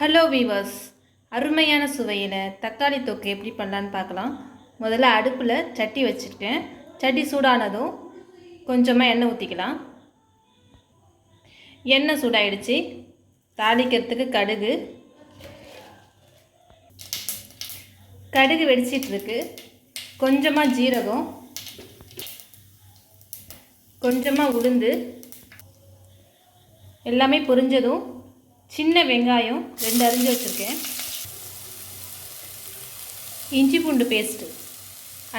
Hello viewers அருமையான சுவையில் தக்காளி தொக்கு எப்படி பண்ணலான்னு பார்க்கலாம். முதல்ல அடுப்பில் சட்டி வச்சுருக்கேன். சட்டி சூடானதும் கொஞ்சமாக எண்ணெய் ஊற்றிக்கலாம் எண்ணெய் சூடாயிடுச்சு. தாளிக்கிறதுக்கு கடுகு. கடுகு வெடிச்சிட்டு இருக்கு. கொஞ்சமாக ஜீரகம். கொஞ்சமாக உளுந்து. எல்லாமே பொரிஞ்சதும் சின்ன வெங்காயம் ரெண்டு அரிஞ்சு வச்சுருக்கேன். இஞ்சி பூண்டு பேஸ்ட்டு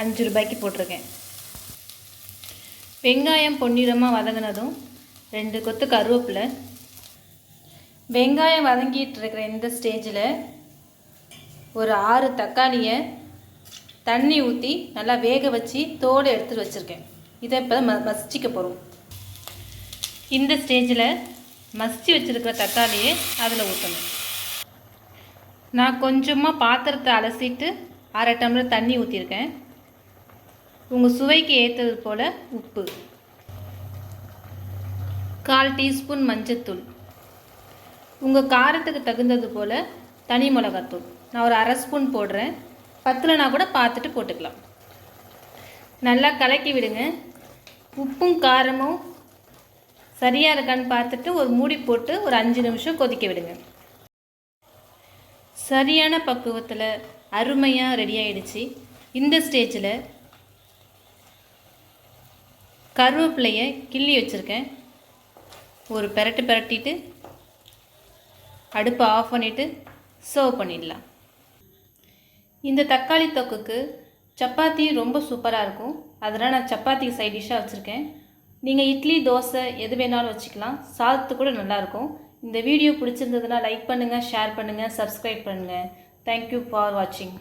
அஞ்சு ரூபாய்க்கு போட்டிருக்கேன். வெங்காயம் பொன்னிறமாக வதங்கினதும் ரெண்டு கொத்து கருவேப்பிலை. வெங்காயம் வதங்கிட்டு இருக்கிற இந்த ஸ்டேஜில் ஒரு ஆறு தக்காளியை தண்ணி ஊற்றி நல்லா வேக வச்சு தோடு எடுத்துகிட்டு வச்சுருக்கேன். இதை இப்போ ம மசிச்சிக்க போகிறோம் இந்த ஸ்டேஜில் மசிச்சு வச்சுருக்கிற தக்காளியை அதில் ஊற்றணும் நான் கொஞ்சமாக பாத்திரத்தை அலசிட்டு அரை டம்ளர் தண்ணி ஊற்றிருக்கேன் உங்கள் சுவைக்கு ஏற்றது போல் உப்பு. கால் டீஸ்பூன் மஞ்சத்தூள். உங்கள் காரத்துக்கு தகுந்தது போல் தனி மிளகாத்தூள். நான் ஒரு அரை ஸ்பூன் போடுறேன். பத்துலனா கூட பார்த்துட்டு போட்டுக்கலாம். நல்லா கலக்கி விடுங்க. உப்பும் காரமும் சரியாக இருக்கான்னு பார்த்துட்டு ஒரு மூடி போட்டு ஒரு அஞ்சு நிமிஷம் கொதிக்க விடுங்க. சரியான பக்குவத்தில் அருமையாக ரெடி ஆயிடுச்சு. இந்த ஸ்டேஜில் கருவேப்பிலையை கிள்ளி வச்சுருக்கேன். ஒரு பெரட்டு பெரட்டிட்டு அடுப்பை ஆஃப் பண்ணிவிட்டு சர்வ் பண்ணிடலாம். இந்த தக்காளி தொக்குக்கு சப்பாத்தி ரொம்ப சூப்பராக இருக்கும். அதனால் நான் சப்பாத்திக்கு சைட் டிஷ்ஷாக வச்சுருக்கேன். நீங்கள் இட்லி தோசை எது வேணாலும் வச்சுக்கலாம். சாதத்து கூட நல்லாயிருக்கும். இந்த வீடியோ பிடிச்சிருந்ததுன்னா லைக் பண்ணுங்கள் ஷேர் பண்ணுங்கள் சப்ஸ்கிரைப் பண்ணுங்கள் தேங்க்யூ ஃபார் வாட்சிங்